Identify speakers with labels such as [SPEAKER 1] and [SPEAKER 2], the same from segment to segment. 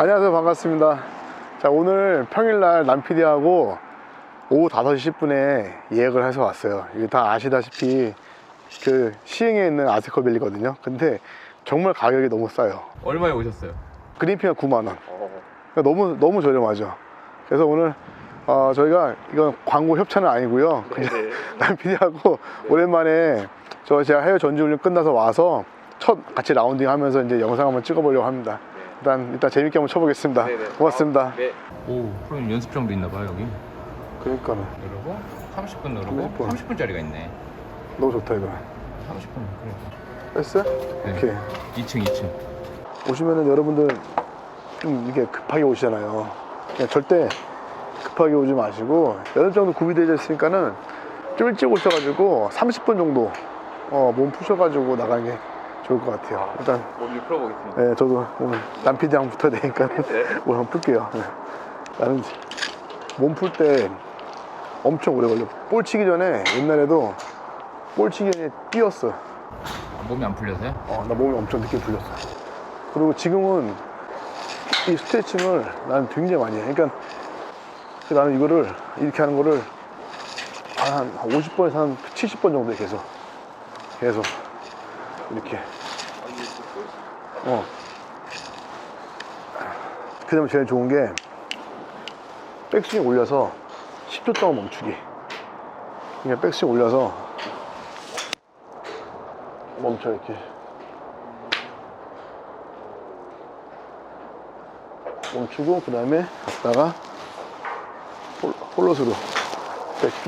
[SPEAKER 1] 안녕하세요 반갑습니다. 자 오늘 평일날 남PD하고 오후 5시 10분에 예약을 해서 왔어요. 이게 다 아시다시피 그 시흥에 있는 아세커밸리거든요. 근데 정말 가격이 너무 싸요.
[SPEAKER 2] 얼마에 오셨어요?
[SPEAKER 1] 그린피가 9만원. 너무 너무 저렴하죠. 그래서 오늘 어, 저희가 이건 광고 협찬은 아니고요. 그냥 남PD하고 오랜만에 저 제가 해외 전지훈련 끝나서 와서 첫 같이 라운딩 하면서 이제 영상 한번 찍어보려고 합니다 일단 일단 재밌게 한번 쳐보겠습니다
[SPEAKER 2] 네네.
[SPEAKER 1] 고맙습니다
[SPEAKER 2] 네. 오, 프로님 연습장도 있나 봐요, 여기.
[SPEAKER 1] 그러니까는
[SPEAKER 2] 누르고 30분 누르고
[SPEAKER 1] 30분.
[SPEAKER 2] 30분 짜리가 있네.
[SPEAKER 1] 너무 좋다 이거
[SPEAKER 2] 30분. 그래.
[SPEAKER 1] 뺐어?
[SPEAKER 2] 네.
[SPEAKER 1] 오케이
[SPEAKER 2] 2층, 2층.
[SPEAKER 1] 오시면은 여러분들 좀 이게 급하게 오시잖아요 그냥 절대 급하게 오지 마시고 여름 정도 구비되어 있으니까는 좀 일찍 오셔가지고 30분 정도 어, 몸 푸셔가지고 나가는 게 좋을 것 같아요 일단
[SPEAKER 2] 몸 좀 풀어보겠습니다.
[SPEAKER 1] 네, 저도 오늘 남피디랑 붙어야 되니까 오늘 한번 풀게요 네. 나는 몸 풀 때 엄청 오래 걸려 볼 치기 전에 옛날에도 볼 치기 전에 뛰었어
[SPEAKER 2] 아, 몸이 안 풀려서요?
[SPEAKER 1] 어, 나 몸이 엄청 늦게 풀렸어. 그리고 지금은 이 스트레칭을 나는 굉장히 많이 해. 그러니까 나는 이거를 이렇게 하는 거를 한 50번에서 한 70번 정도 해, 계속. 계속. 이렇게. 어. 그 다음에 제일 좋은 게 백스윙 올려서 10초 동안 멈추기. 그냥 백스윙 올려서 멈춰, 이렇게. 멈추고 그 다음에 갔다가 홀- 홀로스로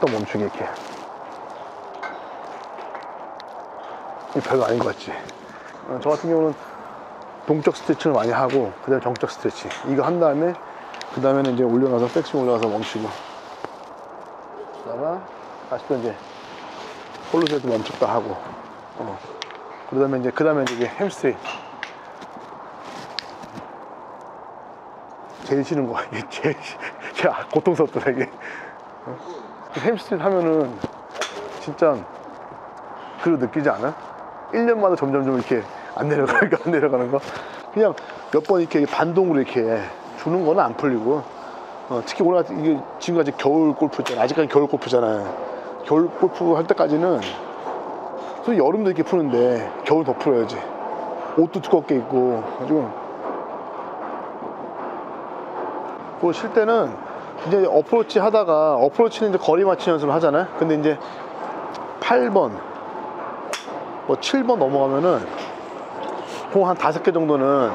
[SPEAKER 1] 또 멈추게 이렇게 이 별거 아닌 것 같지 어, 저 같은 경우는 동적 스트레칭을 많이 하고 그 다음에 정적 스트레칭 이거 한 다음에 그 다음에는 이제 올려놔서 백스윙 올라가서 멈추고 그러다가 다시 또 이제 홀로스에도 멈췄다 하고 어. 그 다음에 이제 그 다음에 이제 햄스트링 제일 싫은 거 이게 제일 제일 고통스럽더라 이게 어? 햄스트링 하면은 진짜 그걸 느끼지 않아? 1년마다 점점 좀 이렇게 안 내려가니까 안 내려가는 거? 그냥 몇 번 이렇게 반동으로 이렇게 주는 거는 안 풀리고. 어, 특히 오늘 이게 지금까지 겨울 골프잖아 아직까지 겨울 골프잖아요. 겨울 골프 할 때까지는 소 여름도 이렇게 푸는데 겨울 더 풀어야지. 옷도 두껍게 입고. 가지고. 그쉴 때는 이제 어프로치 하다가 어프로치는 이제 거리 맞추 연습을 하잖아요. 근데 이제 8번, 뭐 7번 넘어가면은 공한 다섯 개 정도는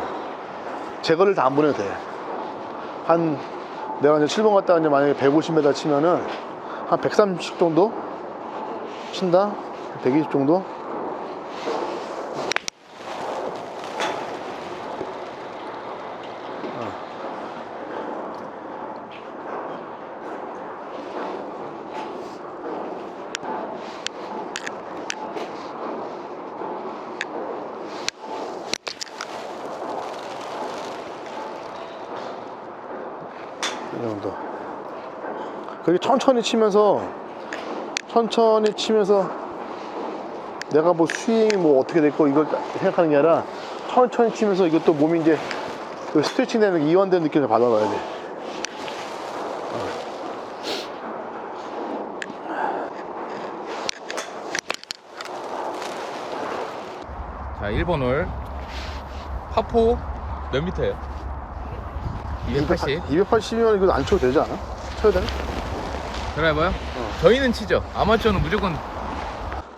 [SPEAKER 1] 제거를 다 안 보내도 돼. 한 내가 이제 7번 갔다가 이제 만약에 150m 치면은 한 130 정도 친다. 120 정도. 이 정도. 그렇게 천천히 치면서 천천히 치면서 내가 뭐 스윙이 뭐 어떻게 됐고 이걸 생각하는 게 아니라 천천히 치면서 이것도 몸이 이제 그 스트레칭 되는 이완되는 느낌을 받아봐야 돼.
[SPEAKER 2] 자, 1번 홀. 파포 몇 미터예요? 280.
[SPEAKER 1] 280이면 이거 안 쳐도 되지 않아? 쳐야 되나?
[SPEAKER 2] 드라이버요? 저희는 치죠. 아마추어는 무조건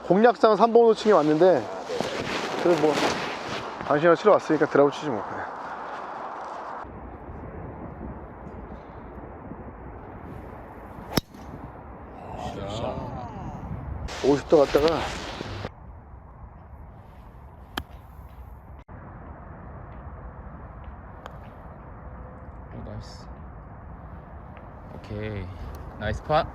[SPEAKER 1] 공략상 3번 으로 치게 왔는데 그래도 뭐 당신이 치러 왔으니까 드라이브 치지 뭐 그냥.
[SPEAKER 2] 자,
[SPEAKER 1] 50도 갔다가
[SPEAKER 2] 오, 나이스. 오케이. 나이스 팟.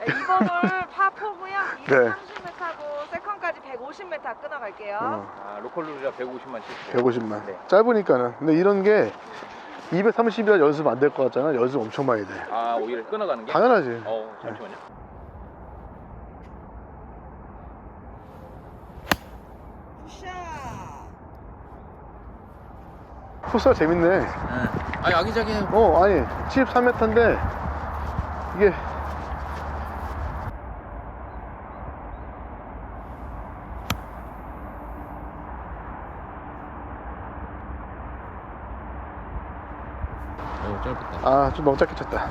[SPEAKER 3] 네, 2번홀 파포고요.
[SPEAKER 1] 네.
[SPEAKER 3] 230m고 세컨까지 150m 끊어갈게요.
[SPEAKER 1] 어,
[SPEAKER 2] 아, 로컬 룰이라 150만 칠게요.
[SPEAKER 1] 150만
[SPEAKER 2] 네.
[SPEAKER 1] 짧으니까는 근데 이런 게 230이라 연습 안 될 것 같잖아 연습 엄청 많이 돼
[SPEAKER 2] 아, 오히려 끊어가는 게?
[SPEAKER 1] 당연하지
[SPEAKER 2] 어, 잠시만요.
[SPEAKER 3] 굿샷.
[SPEAKER 1] 코스가 재밌네.
[SPEAKER 2] 응. 아 아기자기해요.
[SPEAKER 1] 어, 아니, 73m인데, 이게.
[SPEAKER 2] 오 짧았다.
[SPEAKER 1] 아, 좀 너무 짧게 쳤다.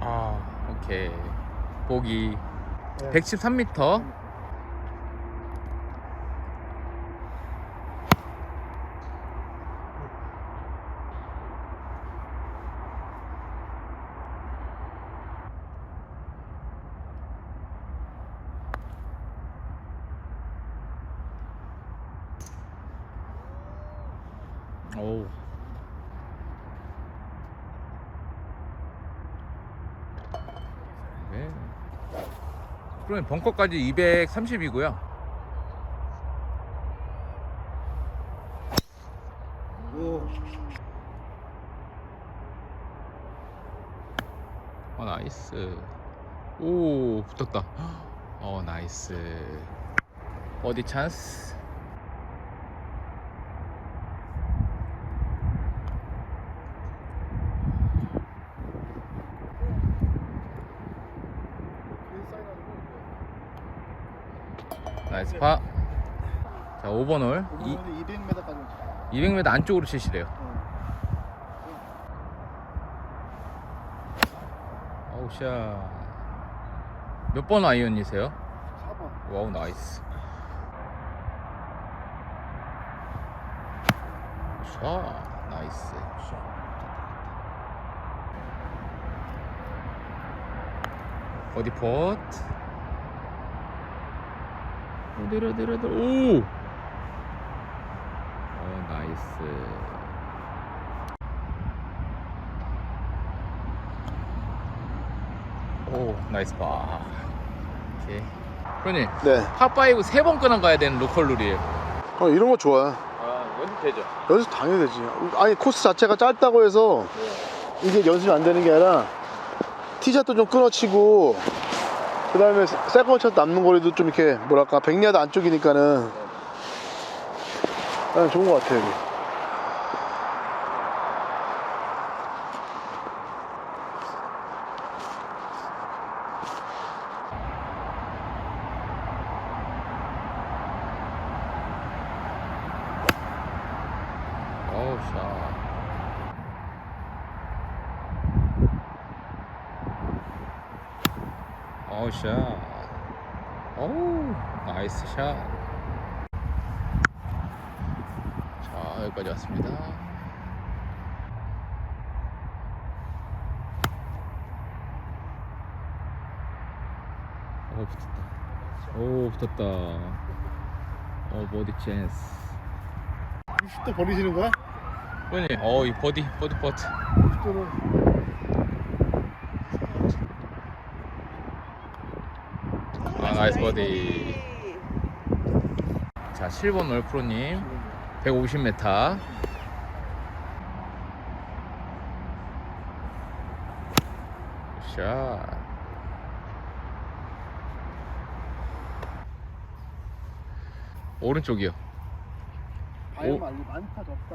[SPEAKER 2] 아 오케이. 보기
[SPEAKER 1] 네.
[SPEAKER 2] 113m. 오. 네. 그러면 벙커까지 230이고요. 어 나이스. 오 붙었다. 어 나이스. 어디 찬스? 파. 자 5번 홀. 이,
[SPEAKER 1] 200m까지.
[SPEAKER 2] 200m 안쪽으로 치시래요. 샷. 몇번 아이언이세요?
[SPEAKER 1] 4번.
[SPEAKER 2] 와우 나이스. 샷 나이스. 어디 폿? 어디로 어디로 어디로 오! 어 나이스. 오 나이스 파. 오케이. 프로님
[SPEAKER 1] 네.
[SPEAKER 2] 파5 세 번 끊어 가야 되는 로컬 룰이에요.
[SPEAKER 1] 어, 이런 거 좋아.
[SPEAKER 2] 아 연습 되죠.
[SPEAKER 1] 연습 당연히 되지. 아니, 코스 자체가 짧다고 해서 이게 연습이 안 되는 게 아니라 티샷도 좀 끊어치고 그 다음에 세컨 샷 남는 거리도 좀 이렇게 뭐랄까 100야드 안쪽이니까는 난 좋은 것 같아 여기.
[SPEAKER 2] 어우 샷. 어우 샷. 어우 나이스 샷. 자 여기까지 왔습니다. 오 붙었다. 오 붙었다. 어 버디 찬스.
[SPEAKER 1] 또 버리시는 거야?
[SPEAKER 2] 그러니 어이 버디 버디 버트. 아 나이스 버디. 자 7번 월프로님 150m. 샷. 오른쪽이요. 오-.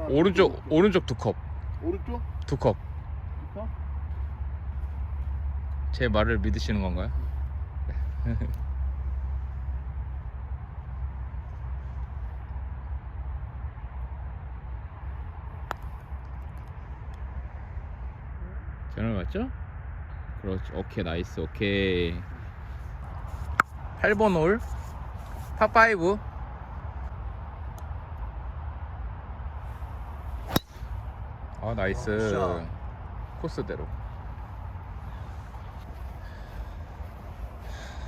[SPEAKER 2] 오른쪽 오른쪽 두 컵.
[SPEAKER 1] 오른쪽?
[SPEAKER 2] 두 컵.
[SPEAKER 1] 컵?
[SPEAKER 2] 제 말을 믿으시는 건가요? 전화 맞죠? 그렇죠. 오케이 나이스 오케이. 8번 홀 파5 아 나이스
[SPEAKER 1] 샷.
[SPEAKER 2] 코스대로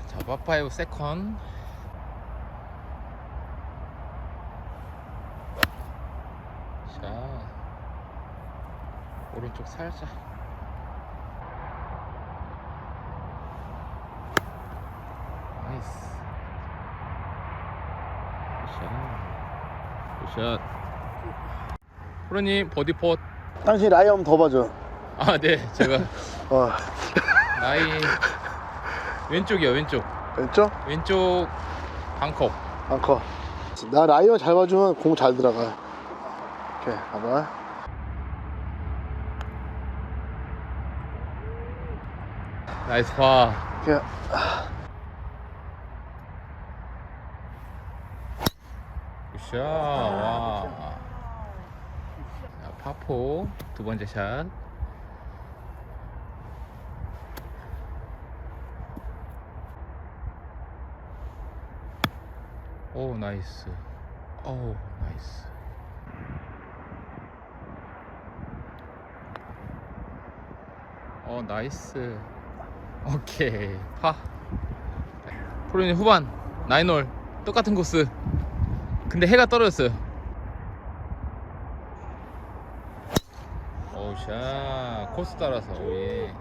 [SPEAKER 2] 자 파5 세컨 자 오른쪽 살짝 나이스 굿샷 굿샷 프로님 버디 폿
[SPEAKER 1] 당신 라이 한번 더 봐줘.
[SPEAKER 2] 아, 네. 제가
[SPEAKER 1] 어,
[SPEAKER 2] 나이 왼쪽이요, 왼쪽.
[SPEAKER 1] 왼쪽?
[SPEAKER 2] 왼쪽 방컵.
[SPEAKER 1] 앙커. 나 라이어 잘 봐주면 공 잘 들어가. 오케이, 봐봐.
[SPEAKER 2] 나이스 파.
[SPEAKER 1] 오케이.
[SPEAKER 2] 굿샷. 와. 자, 파포 두 번째 샷. 오, 나이스. 오, 나이스. 어, 나이스. 오케이. 파. 프로님 후반 나인홀 똑같은 코스. 근데 해가 떨어졌어요. 오샤 코스 따라서 오예.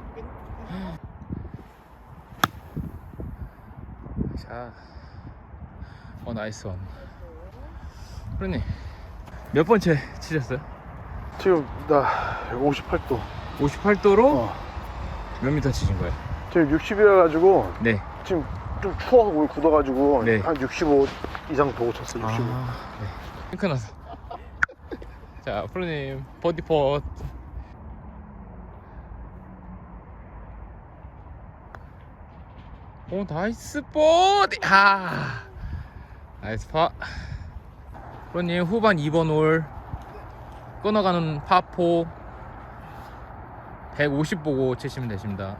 [SPEAKER 2] 자, 어 나이스 원. 프로님 몇 번째 치셨어요?
[SPEAKER 1] 지금 나 58도.
[SPEAKER 2] 58도로
[SPEAKER 1] 어.
[SPEAKER 2] 몇 미터 치신 거예요?
[SPEAKER 1] 지금 60이라 가지고
[SPEAKER 2] 네.
[SPEAKER 1] 지금 좀 추워서 굳어가지고
[SPEAKER 2] 네.
[SPEAKER 1] 한 65 이상 보고 쳤어. 65.
[SPEAKER 2] 아, 네. 핑크 나서. 자, 프로님 버디 펫. 오, 나이스 버디. 아, 나이스 파. 프로님 후반 2번 홀 끊어가는 파포 150 보고 치시면 되십니다.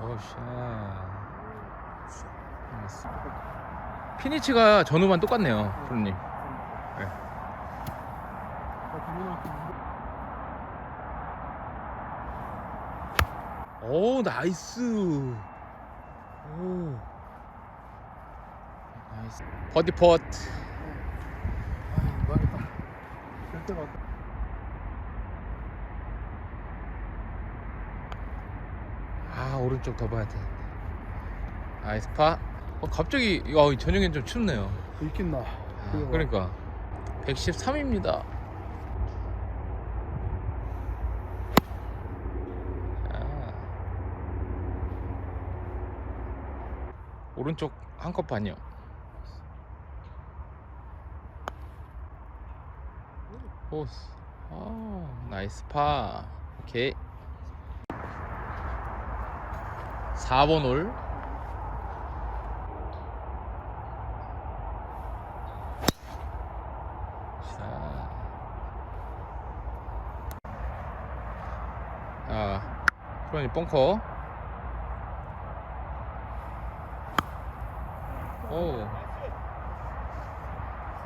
[SPEAKER 2] 어우샤. 나이스. 피니치가 전후반 똑같네요, 프로님. 네. 오, 나이스. 오. 나이스. 버디 펫. 아, 오른쪽 더 봐야 돼. 나이스 파. 어, 갑자기 어, 저녁엔 좀 춥네요.
[SPEAKER 1] 있긴 나.
[SPEAKER 2] 아, 그러니까 113입니다. 오른쪽 한컵 반이요. 호스. 아, 나이스 파. 오케이. 4번 홀. 자. 아, 프로님 벙커. 오.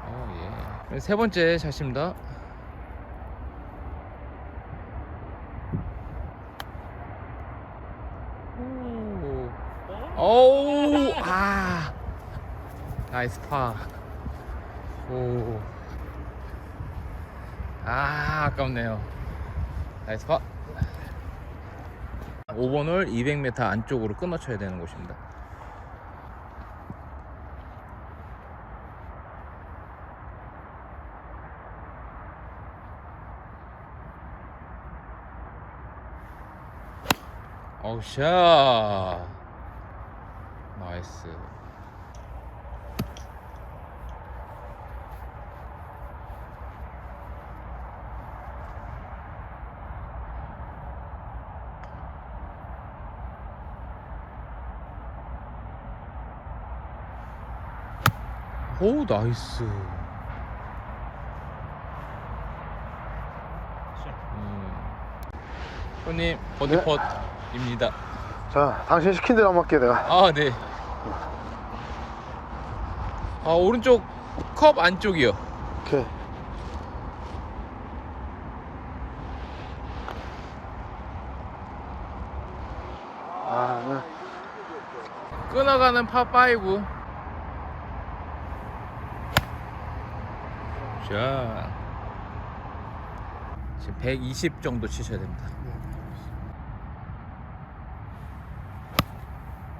[SPEAKER 2] 오, 예. 세 번째 샷입니다. 오. 오우, 아. 나이스 파. 오. 아, 아깝네요. 나이스 파. 5번 홀 200m 안쪽으로 끊어쳐야 되는 곳입니다. 어우 샷 나이스 오 나이스 음. 손님 버디
[SPEAKER 1] 네.
[SPEAKER 2] 펫입니다
[SPEAKER 1] 자, 당신 시킨 대로 한번 할게 내가.
[SPEAKER 2] 아, 네. 아, 오른쪽 컵 안쪽이요.
[SPEAKER 1] 오케이. 아, 네.
[SPEAKER 2] 끊어가는 파5. 자. 지금 120 정도 치셔야 됩니다.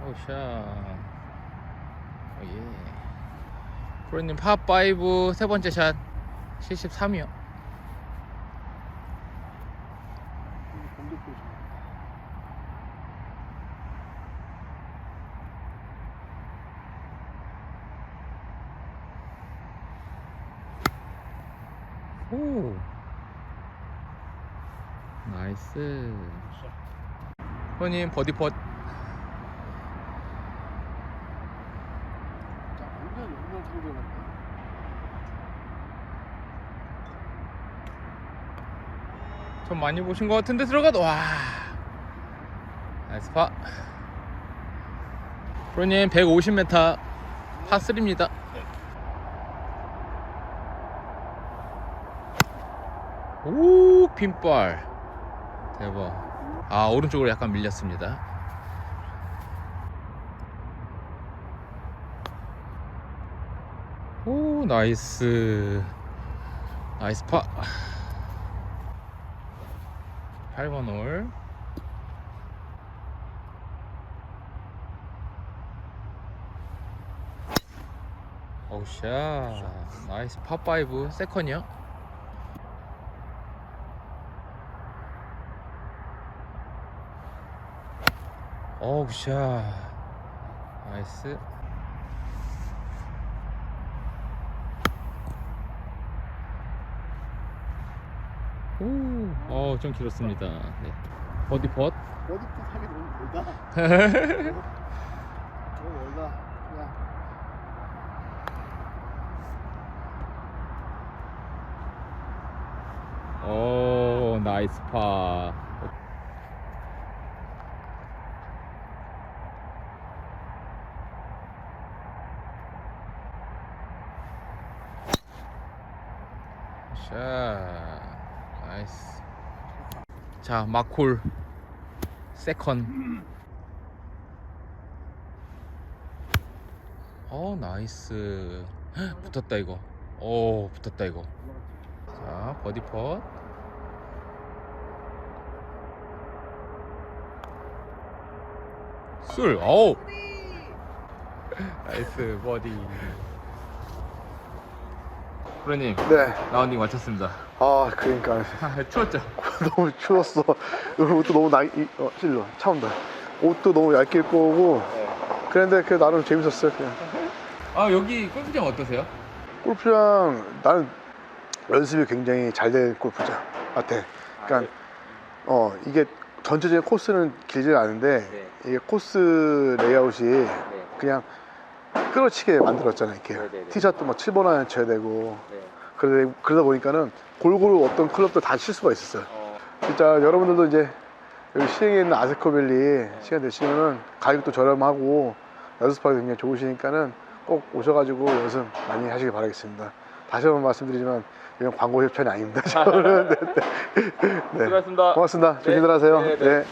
[SPEAKER 2] 오샤. 오, 예. 프로님 파5 세 번째 샷. 73이요. 오. 나이스. 형님 버디 펫. 좀 많이 보신 것 같은데 들어가도 와. 나이스 파. 프로님 150m 파3입니다. 오 핀발 대박. 아 오른쪽으로 약간 밀렸습니다. 오 나이스. 나이스 파. 8번 홀. 오우샤. 나이스 파5 세컨이요 오우샤 나이스 오, 어, 좀 길었습니다. 네. 버디 펫.
[SPEAKER 1] 어디부터 사기 너무 멀다. 너무 멀다. 그냥
[SPEAKER 2] 오, 나이스 파. 샤, 나이스. 자, 마콜 세컨. 어, 나이스. 헉, 붙었다 이거. 오, 붙었다 이거. 자, 버디 펫. 술. 어우. 나이스 버디. 프로님
[SPEAKER 1] 네.
[SPEAKER 2] 라운딩 마쳤습니다.
[SPEAKER 1] 아 그러니까
[SPEAKER 2] 추웠죠?
[SPEAKER 1] 너무 추웠어. 옷도 너무 나, 이, 어, 실로 차 온다. 옷도 너무 얇게 입고 오고. 그런데 그 나름 재밌었어요. 그냥
[SPEAKER 2] 아 여기 골프장 어떠세요?
[SPEAKER 1] 골프장 나는 연습이 굉장히 잘 된 골프장 같아. 그러니까 어 이게 전체적인 코스는 길지 않은데 이게 코스 레이아웃이 그냥 끌어치게 만들었잖아요. 이렇게 티샷도 막 7번 안에 쳐야 되고 그러다, 그러다 보니까는 골고루 어떤 클럽도 다 칠 수가 있었어요. 진짜 여러분들도 이제 여기 시흥에 있는 아세코밸리 시간 되시면은 가격도 저렴하고 연습하기 굉장히 좋으시니까는 꼭 오셔가지고 연습 많이 하시길 바라겠습니다. 다시 한번 말씀드리지만 이건 광고 협찬이 아닙니다. 저는 네, 네. 네.
[SPEAKER 2] 수고하셨습니다.
[SPEAKER 1] 고맙습니다. 조심들 하세요.
[SPEAKER 2] 네, 네.
[SPEAKER 1] 네.